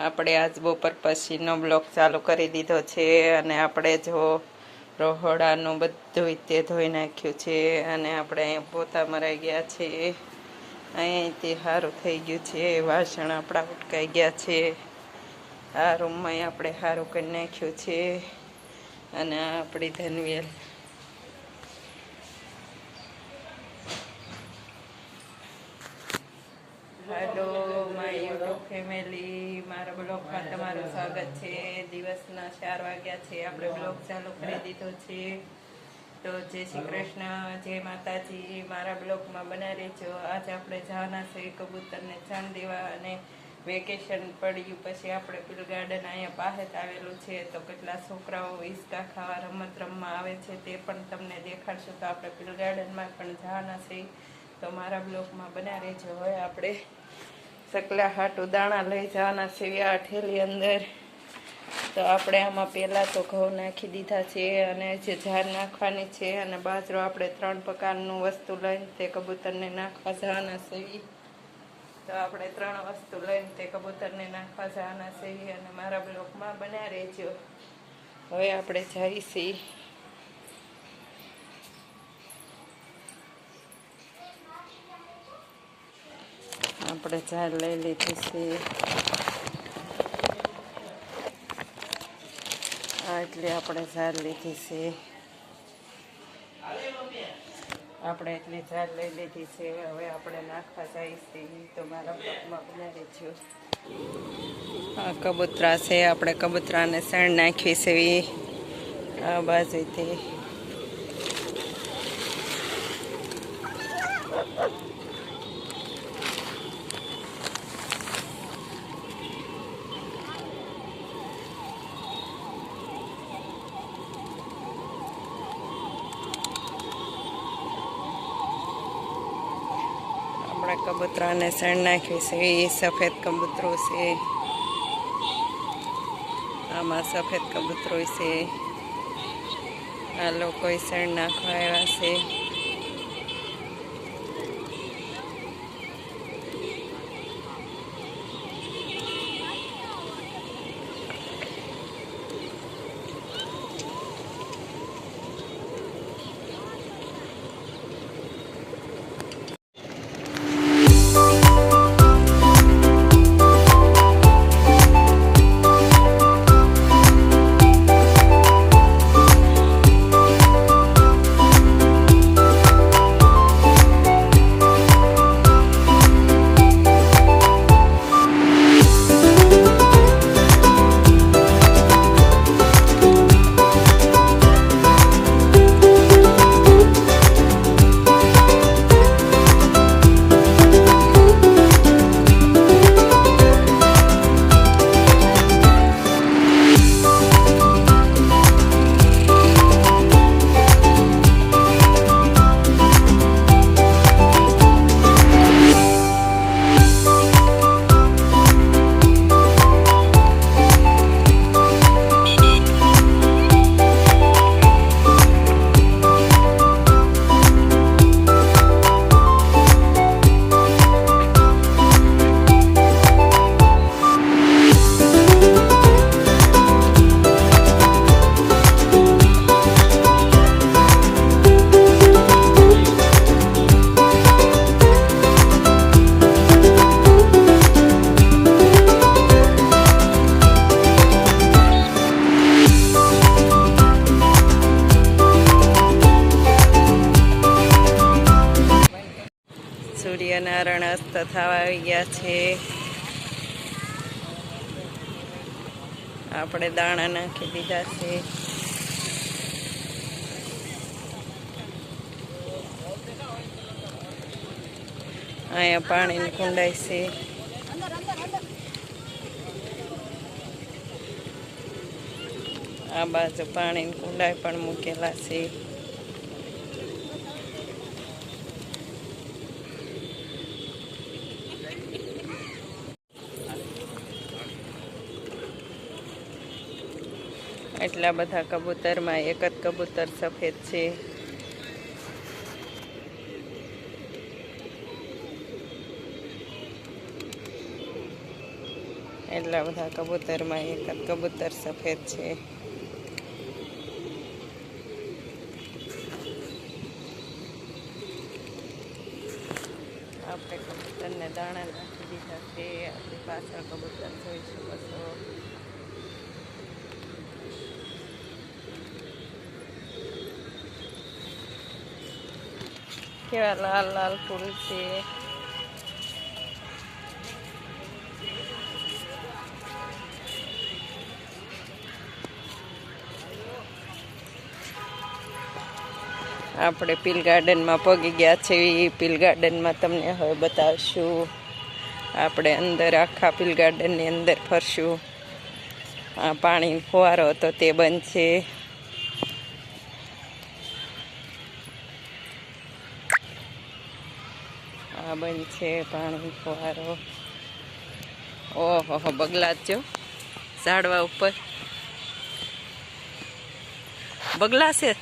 આપણે આજ બપોર પછીનો બ્લોક ચાલુ કરી દીધો છે અને આપણે જો રોહડાનું બધું તે ધોઈ નાખ્યું છે અને આપણે અહીંયા પોતા મરાઈ ગયા છે. અહીંયાથી સારું થઈ ગયું છે. વાસણ આપણા ઉટકાઈ ગયા છે. આ રૂમમાં આપણે સારું કરી નાખ્યું છે. અને આપણી ધનવેલ ફેમિલી, મારા બ્લોગમાં તમારું સ્વાગત છે. દિવસના ચાર વાગ્યા છે. આપણે બ્લોગ ચાલુ કરી દીધો છે. તો જય શ્રી કૃષ્ણ, જય માતાજી. મારા બ્લોગમાં બના રહેજો. આજે આપણે જવાના છે કબૂતરને જાણ દેવા અને વેકેશન પડ્યું પછી આપણે પેલું ગાર્ડન અહીંયા પાસે આવેલું છે. તો કેટલા છોકરાઓ ઈસકા ખાવા રમત રમવા આવે છે તે પણ તમને દેખાડશું. તો આપણે પેલું ગાર્ડનમાં પણ જવાના છે. તો મારા બ્લોગમાં બના રહેજો. હવે આપણે સકલા હાટું દાણા લઈ જવાના છે આ અંદર. તો આપણે આમાં પહેલાં તો ઘઉં નાખી દીધા છે અને જે ઝાર નાખવાની છે અને બાજરો આપણે ત્રણ પ્રકારનું વસ્તુ લઈને તે કબૂતરને નાખવા જવાના છે. તો આપણે ત્રણ વસ્તુ લઈને તે કબૂતરને નાખવા જવાના છે અને મારા બ્લોકમાં બન્યા રહેજો. હવે આપણે જઈએ આપણે ઝાડ લઈ લીધી છે. આ એટલે આપણે ઝાડ લીધી છે. આપણે એટલી ઝાડ લઈ લીધી છે. હવે આપણે નાખવા જઈશું તો મારા પગમાં બનાવી છો આ કબૂતરા છે. આપણે કબૂતરાને શણ નાખવી છે. આ બાજુથી આપણે કબૂતરાને શણ નાખ્યું છે, એ સફેદ કબૂતરો છે. આમાં સફેદ કબૂતરો છે. આ લોકો શણ નાખવા આવ્યા છે. સૂર્યનારાયણ અસ્ત થવા ગયા છે. આપણે દાણા નાખી દીધા છે. અહીંયા પાણીની કુંડાઈ છે. આ બાજુ પાણીની કુંડાઈ પણ મૂકેલા છે. એટલા બધા કબૂતરમાં એક જ કબૂતર સફેદ છે. એટલા બધા કબૂતરમાં એક જ કબૂતર સફેદ છે. આપણે કબૂતરને દાણા નાખી દીધા છે. આપણી પાછળ કબૂતર જોઈ શકો કેવા લાલ લાલ ફૂલ છે આપણે પીલ ગાર્ડનમાં પગી ગયા છે પીલ ગાર્ડનમાં તમને હવે બતાવશું. આપણે અંદર આખા પીલ ગાર્ડનની અંદર ફરશું. આ પાણી ફુવારો હતો તે બંધ છે. બંધ છે પાણી ફુવારો. ઓહો બગલા જ જો. ઝાડવા ઉપર. બગલા છે.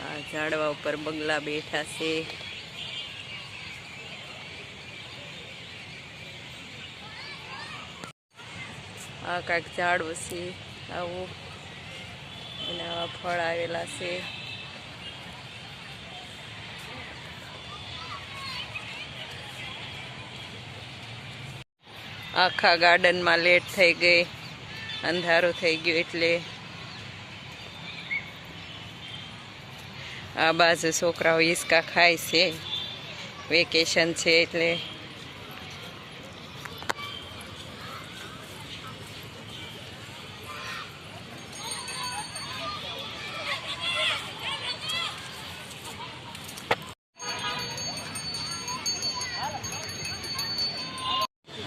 આ ઝાડવા ઉપર બગલા બેઠા છે. આ કાંઈક ઝાડ વસી. આવું. એના આવા ફળ આવેલા છે. આખા ગાર્ડનમાં લેટ થઈ ગઈ. અંધારું થઈ ગયું એટલે. આ બાજુ છોકરાઓ હિસકા ખાય છે. વેકેશન છે એટલે.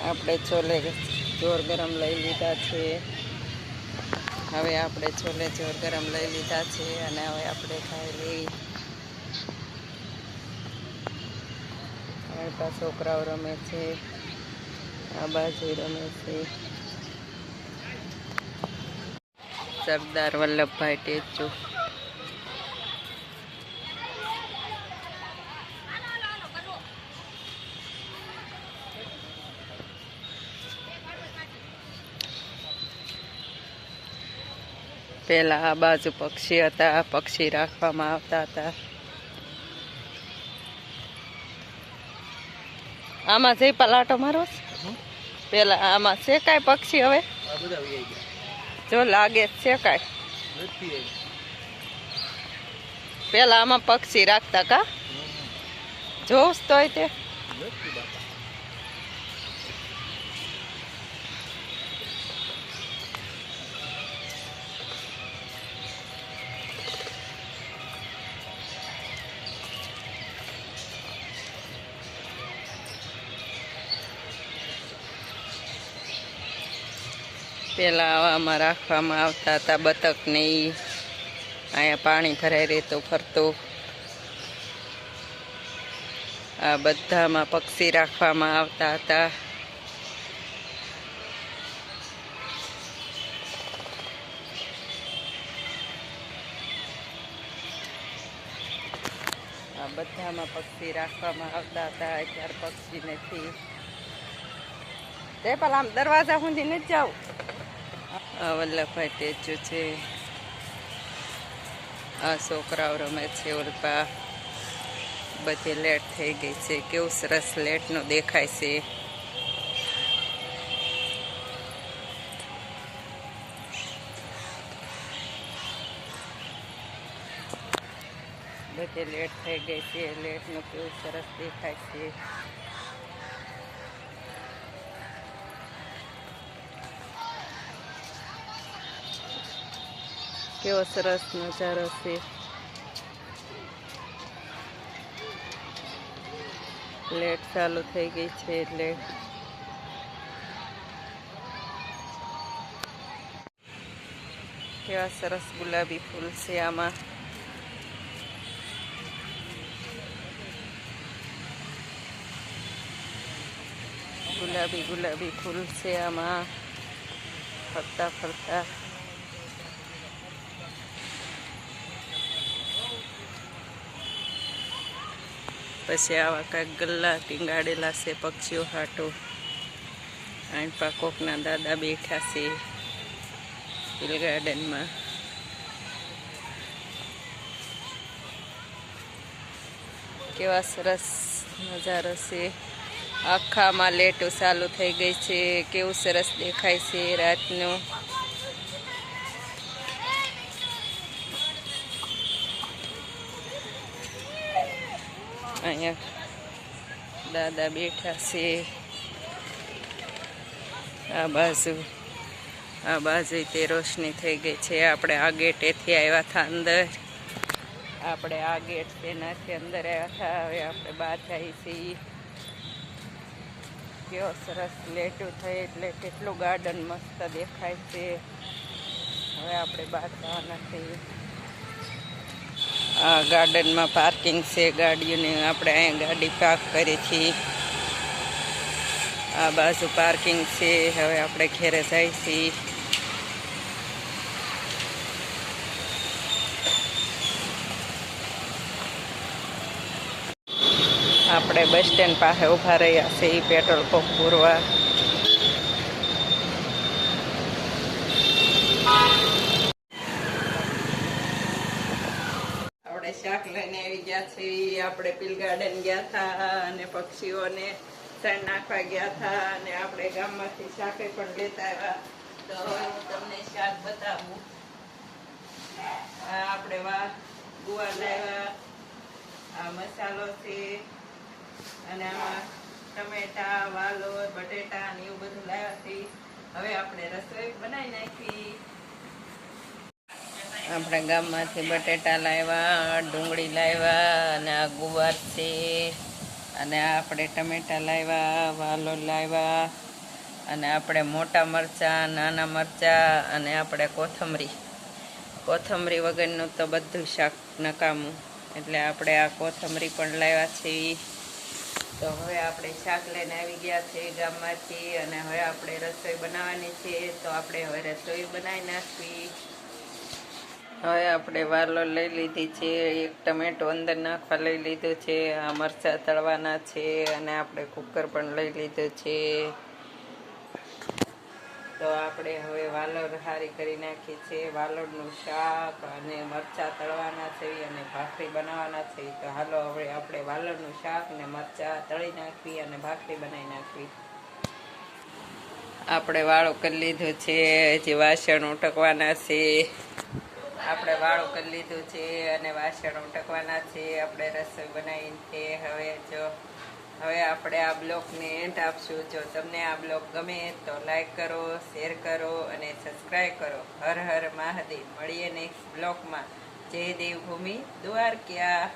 આપણે છોલે જોર ગરમ લઈ લીધા છે. હવે આપણે છોલે જોર ગરમ લઈ લીધા છે અને હવે આપણે ખાઈ લઈ. અમારી છોકરાઓ રમે છે. આ બાજુ રમે છે. સરદાર વલ્લભભાઈ ટેચુ. પેલા આ બાજુ પક્ષી હતા પક્ષી રાખવામાં આવતા હતા. આમાં જઈ પલાટો મારો? પેલા આમાં છે કાંઈ પક્ષી હવે? જો લાગે છે કાંઈ. પેલા આમાં પક્ષી રાખતા કા? જોઉં તોય તે. પેલા આવામાં રાખવામાં આવતા હતા, બતકને ઈ. અહીંયા પાણી ભરાઈ રહેતું ફરતું. આ બધામાં પક્ષી રાખવામાં આવતા હતા. આ બધામાં પક્ષી રાખવામાં આવતા હતા અત્યારે પક્ષી નથી તે પેલા આમ દરવાજા સુધી નથી જાવ આ વલ્લભભાઈ ટેચુ છે. આ છોકરાઓ રમે છે ઉલ્પા બધી લેટ થઈ ગઈ છે. કેવું સરસ લેટનું દેખાય છે. બધી લેટ થઈ ગઈ છે. લેટનું કેવું સરસ દેખાય છે. કેવો સરસ નજારો છે લેટ ચાલુ થઈ ગઈ છે એટલે. કેવા સરસ ગુલાબી ફૂલ છે આમાં. ગુલાબી ગુલાબી ફૂલ છે આમાં. ફરતા ફરતા. પછી આવા કાંઈક ગલ્લા ટીંગાડેલા છે, પક્ષીઓ હાટો. અહીં કોકના દાદા બેઠા છે, હિલ ગાર્ડનમાં. કેવા સરસ નજારો છે. આખામાં લેટો ચાલુ થઈ ગઈ છે, કેવું સરસ દેખાય છે રાતનું. અહીંયા દાદા બેઠા છે. આ બાજુ આ બાજુ તે રોશની થઈ ગઈ છે. આપણે આ ગેટેથી આવ્યા હતા અંદર. આપણે આ ગેટ તેનાથી અંદર આવ્યા હતા. હવે આપણે બહાર જઈએ છીએ. કેવો સરસ લેટું થઈ એટલે કેટલું ગાર્ડન મસ્ત દેખાય છે. હવે આપણે બહાર જવાના છીએ. આ ગાર્ડનમાં પાર્કિંગ છે, ગાડીઓને આપણે અહીંયા ગાડી પાર્ક કરી છીએ. આ બાજુ પાર્કિંગ છે, હવે આપણે ઘેરે જાય છીએ. આપણે બસ સ્ટેન્ડ પાસે ઊભા રહ્યા છીએ, પેટ્રોલ પંપ પૂરવા આપણે શાક લઈને આવી ગયા આપણે પીલ ગાર્ડન ગયા હતા અને પક્ષીઓને સણ નાખવા ગયા હતા અને આપણે ગામમાંથી શાકે પણ લેતા આવ્યા. તો હું તમને શાક બતાવું. આપણે વા ગુવા લાવ્યા. આ મસાલો છે. અને આમાં ટમેટા વાલો બટેટા ને એવું બધું લાવ્યા છે. હવે આપણે રસોઈ બનાવી નાખી. આપણે ગામમાંથી બટેટા લાવ્યા, ડુંગળી લાવ્યા અને આ ગુવાર છે અને આપણે ટમેટા લાવ્યા, વાલો લાવ્યા અને આપણે મોટા મરચાં, નાના મરચાં અને આપણે કોથમરી. કોથમરી વગરનું તો બધું શાક નકામું. એટલે આપણે આ કોથમરી પણ લાવ્યા છીએ. તો હવે આપણે શાક લઈને આવી ગયા છે ગામમાંથી અને હવે આપણે રસોઈ બનાવવાની છે. તો આપણે હવે રસોઈ બનાવી નાખવી. હવે આપણે વાલો લઈ લીધી છે, એક ટમેટો અંદર નાખવા લઈ લીધું છે, આ મરચાં તળવાના છે અને આપણે કુકર પણ લઈ લીધું છે. તો આપણે હવે વાલોડ હારી કરી નાખી છે, વાલોડનું શાક અને મરચાં તળવાના છે અને ભાખરી બનાવવાના છે. તો હાલો હવે આપણે વાલોડનું શાક ને મરચાં તળી નાખવી અને ભાખરી બનાવી નાખવી. આપણે વાળો કરી લીધો છે હજી વાસણ ઉટકવાના છે. આપણે વાળું કરી લીધું છે અને વાસણ ઉટકવાના છે, આપણે રસોઈ બનાવીને છે. હવે જો, હવે આપણે આ બ્લોગને એન્ડ આપશું. જો તમને આ બ્લોગ ગમે તો લાઈક કરો શેર કરો અને સબસ્ક્રાઈબ કરો. હર હર મહાદેવ. મળીએ નેક્સ્ટ બ્લોગમાં. જય દેવભૂમિ, દ્વારકા.